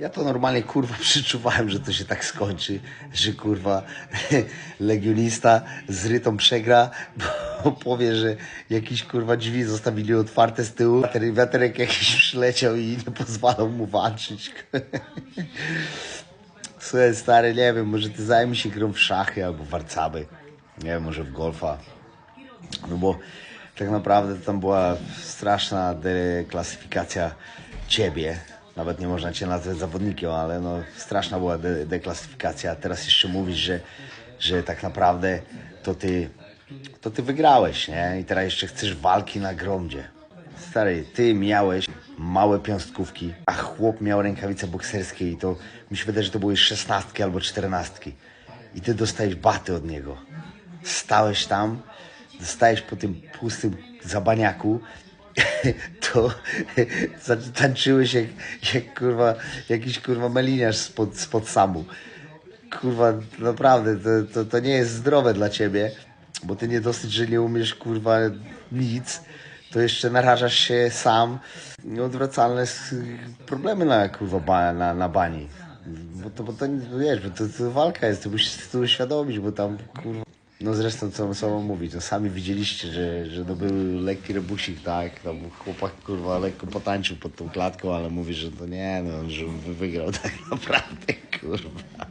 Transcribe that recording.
Ja to normalnie kurwa przyczuwałem, że to się tak skończy, że kurwa legionista z rytą przegra, bo powie, że jakieś kurwa drzwi zostawili otwarte z tyłu, wiaterek, jakiś przyleciał i nie pozwalał mu walczyć. Słuchaj stary, nie wiem, może ty zajmij się grą w szachy albo warcaby, nie wiem, może w golfa. No bo tak naprawdę tam była straszna deklasyfikacja ciebie. Nawet nie można cię nazwać zawodnikiem, ale no straszna była de- deklasyfikacja. Teraz jeszcze mówisz, że, że tak naprawdę to ty, to ty wygrałeś, nie? I teraz jeszcze chcesz walki na gromdzie. Stary, ty miałeś małe piąstkówki, a chłop miał rękawice bokserskie i to mi się wydaje, że to były szesnastki albo czternastki. I ty dostajesz baty od niego. Stałeś tam, dostajesz po tym pustym zabaniaku, to tańczyłeś jak, jak kurwa, jakiś kurwa meliniarz spod, spod samu. Kurwa, naprawdę, to, to, to nie jest zdrowe dla ciebie, bo ty nie dosyć, że nie umiesz kurwa nic, to jeszcze narażasz się sam nieodwracalne problemy na kurwa ba, na, na bani. Bo to, bo to wiesz, bo to, to walka jest, ty musisz to uświadomić, bo tam kurwa. No zresztą co, mam mówić, no sami widzieliście, że, że to był lekki rebusik, tak, tam chłopak kurwa lekko potańczył pod tą klatką, ale mówi, że to nie, no, że wygrał tak naprawdę, kurwa.